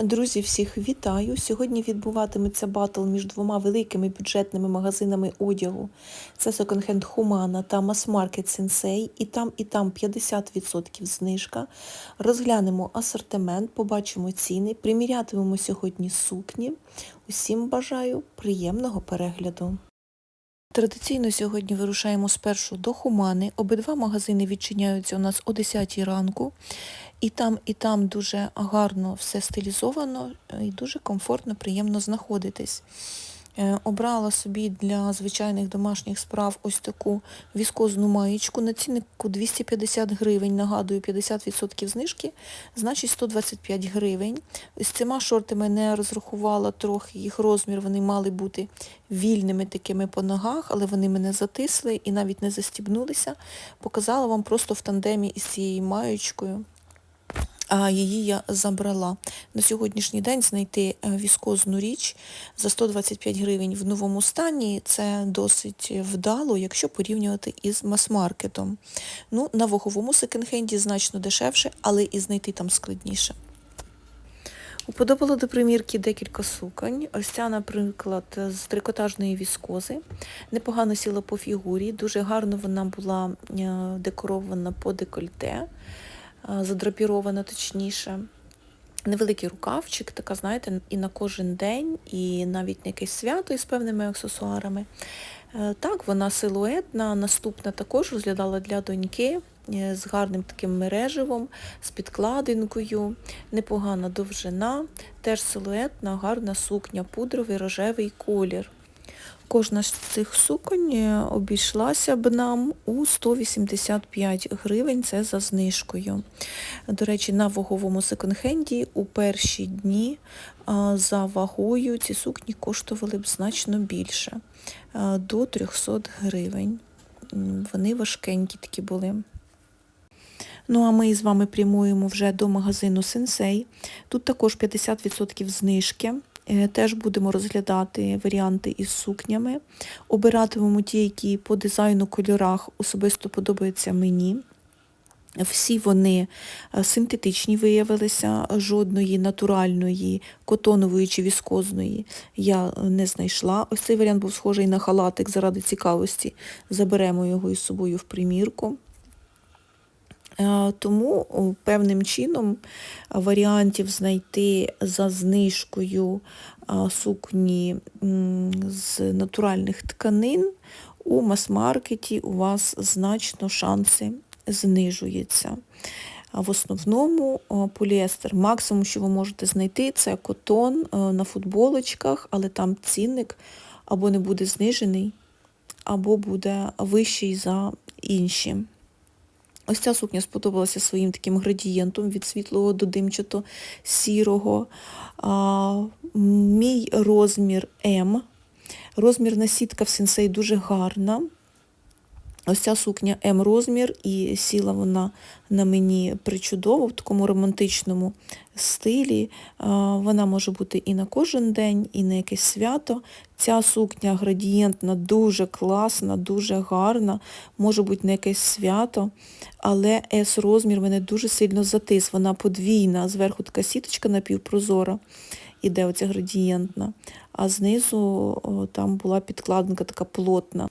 Друзі, всіх вітаю! Сьогодні відбуватиметься батл між двома великими бюджетними магазинами одягу. Це Hand Humana та Mass Market Sensei. І там, і там 50% знижка. Розглянемо асортимент, побачимо ціни, примірятимемо сьогодні сукні. Усім бажаю приємного перегляду. Традиційно сьогодні вирушаємо спершу до Хумани. Обидва магазини відчиняються у нас о 10 ранку. І там, і там дуже гарно все стилізовано і дуже комфортно, приємно знаходитись. Е, Обрала собі для звичайних домашніх справ ось таку віскозну маєчку на ціннику 250 гривень, нагадую, 50% знижки, значить 125 гривень. З цими шортами не розрахувала трохи їх розмір, вони мали бути вільними такими по ногах, але вони мене затисли і навіть не застібнулися. Показала вам просто в тандемі із цією маєчкою її я забрала. На сьогоднішній день знайти е, віскозну річ за 125 гривень в новому стані це досить вдало, якщо порівнювати із мас-маркетом. Ну, на ваговому секонд-хенді значно дешевше, але і знайти там складніше. Уподобало до примірки декілька суконь. Ось ця, наприклад, з трикотажної віскози. Непогано сіла по фігурі, дуже гарно вона була е, декорована по декольте задрапірована точніше. Невеликий рукавчик, така, знаєте, і на кожен день, і навіть на якесь свято із певними аксесуарами. Е, так, вона силуетна, наступна також розглядала для доньки е, з гарним таким мереживом, з підкладинкою, непогана довжина, теж силуетна, гарна сукня, пудровий рожевий колір. Кожна з цих суконь е, обійшлася б нам у 185 гривень, це за знижкою. До речі, на ваговому секонд-хенді у перші дні за вагою ці сукні коштували б значно більше, до 300 гривень. Вони важкенькі такі були. Ну а ми з вами прямуємо вже до магазину Сенсей. Тут також 50% знижки. Е, теж будемо розглядати варіанти із сукнями. Обиратимемо ті, які по дизайну кольорах особисто подобаються мені. Всі вони е, синтетичні виявилися, жодної натуральної, котонової чи віскозної я не знайшла. Ось цей варіант був схожий на халатик заради цікавості. Заберемо його із собою в примірку. Е, тому певним чином варіантів знайти за знижкою сукні з натуральних тканин у мас-маркеті у вас значно шанси знижуються. В основному поліестер. Максимум, що ви можете знайти, це котон на футболочках, але там цінник або не буде знижений, або буде вищий за інші. Ось ця сукня сподобалася своїм таким градієнтом від світлого до димчато сірого. А, Мій розмір М. Розмірна сітка в сенсей дуже гарна. Ось ця сукня М-розмір, і сіла вона на мені причудово, в такому романтичному стилі. Вона може бути і на кожен день, і на якесь свято. Ця сукня градієнтна, дуже класна, дуже гарна, може бути на якесь свято, але С-розмір мене дуже сильно затис. Вона подвійна, зверху така сіточка напівпрозора іде оця градієнтна, а знизу о, там була підкладинка така плотна.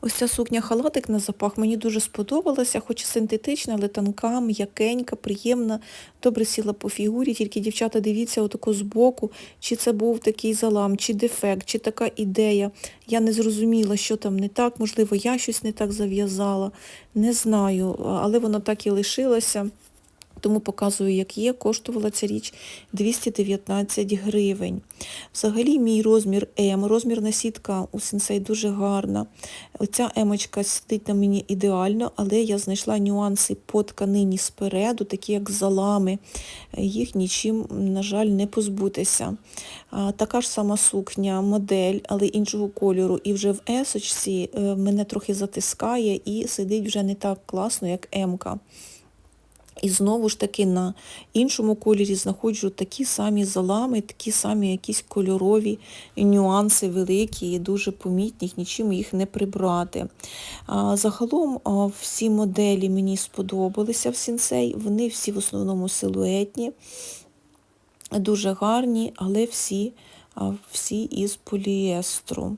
Ось ця сукня халатик на запах мені дуже сподобалася, хоч і синтетична, але тонка, м'якенька, приємна, добре сіла по фігурі, тільки дівчата дивіться отако збоку, чи це був такий залам, чи дефект, чи така ідея. Я не зрозуміла, що там не так, можливо, я щось не так зав'язала, не знаю, але воно так і лишилося. Тому показую, як є, коштувала ця річ 219 гривень. Взагалі, мій розмір М, розмірна сітка у сенсей дуже гарна. Оця емочка сидить на мені ідеально, але я знайшла нюанси по тканині спереду, такі як залами. Їх нічим, на жаль, не позбутися. Така ж сама сукня, модель, але іншого кольору. І вже в есочці е, мене трохи затискає і сидить вже не так класно, як М-ка. І знову ж таки на іншому кольорі знаходжу такі самі залами, такі самі якісь кольорові нюанси великі, і дуже помітні, нічим їх не прибрати. Загалом всі моделі мені сподобалися в сенсей, вони всі в основному силуетні. дуже гарні, але всі, всі із поліестру.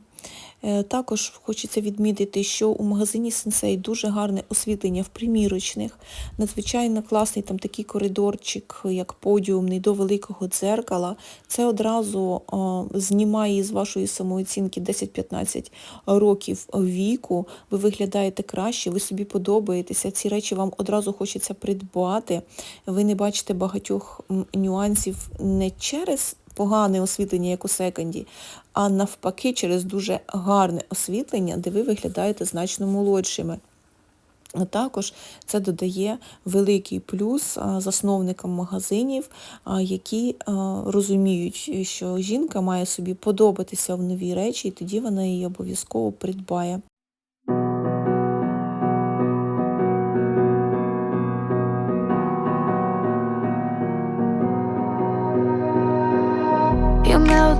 Е, Також хочеться відмітити, що у магазині Сенсей дуже гарне освітлення в примірочних, надзвичайно класний там такий коридорчик, як подіумний до великого дзеркала. Це одразу знімає з вашої самооцінки 10-15 років віку. Ви виглядаєте краще, ви собі подобаєтеся. Ці речі вам одразу хочеться придбати. Ви не бачите багатьох нюансів не через погане освітлення, як у секонді, а навпаки, через дуже гарне освітлення, де ви виглядаєте значно молодшими. Також це додає великий плюс засновникам магазинів, які розуміють, що жінка має собі подобатися в новій речі, і тоді вона її обов'язково придбає.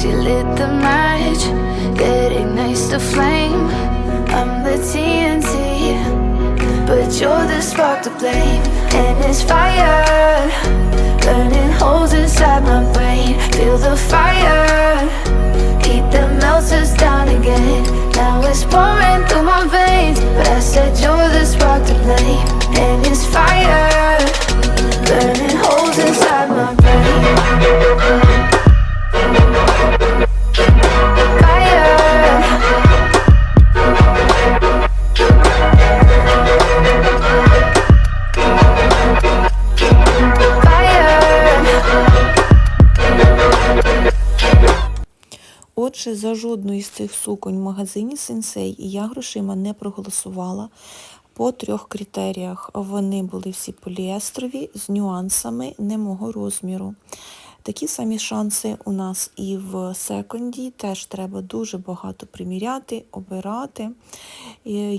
You lit the match that ignites the flame. I'm the TNT, but you're the spark to blame. And it's fire, burning holes inside my brain. Feel the fire, heat that melts us down again. Now it's pouring through my veins, but I said you're the spark to blame. And it's fire, burning holes За жодну із цих суконь в магазині Сенсей і я грошима не проголосувала по трьох критеріях. Вони були всі поліестрові з нюансами не мого розміру. Такі самі шанси у нас і в секонді. Теж треба дуже багато приміряти, обирати.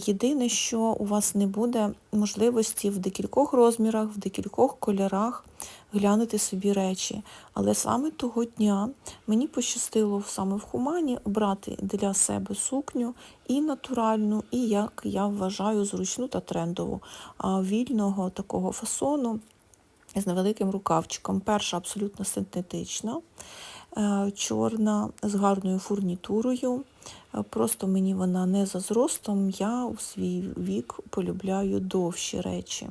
Єдине, що у вас не буде можливості в декількох розмірах, в декількох кольорах глянути собі речі. Але саме того дня мені пощастило саме в Хумані обрати для себе сукню і натуральну, і, як я вважаю, зручну та трендову, вільного такого фасону з невеликим рукавчиком. Перша абсолютно синтетична, е, чорна, з гарною фурнітурою. Е, Просто мені вона не за зростом, я у свій вік полюбляю довші речі.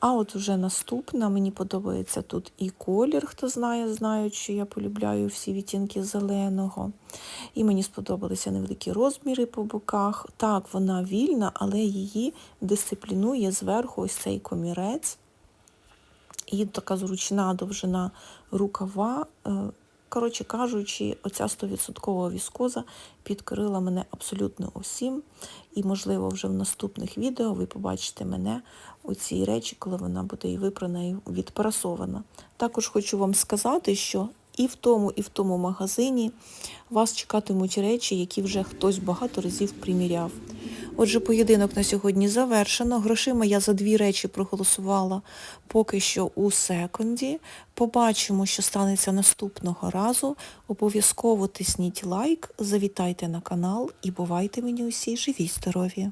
А от вже наступна, мені подобається тут і колір, хто знає, знають, що я полюбляю всі відтінки зеленого. І мені сподобалися невеликі розміри по боках. Так, вона вільна, але її дисциплінує зверху ось цей комірець. І така зручна довжина рукава. Е, Коротше кажучи, оця 100% віскоза підкорила мене абсолютно усім. І, можливо, вже в наступних відео ви побачите мене у цій речі, коли вона буде і випрана, і відпрасована. Також хочу вам сказати, що і в тому, і в тому магазині вас чекатимуть речі, які вже хтось багато разів приміряв. Отже, поєдинок на сьогодні завершено. Грошима я за дві речі проголосувала поки що у секунді. Побачимо, що станеться наступного разу. Обов'язково тисніть лайк, завітайте на канал і бувайте мені усі живі, здорові!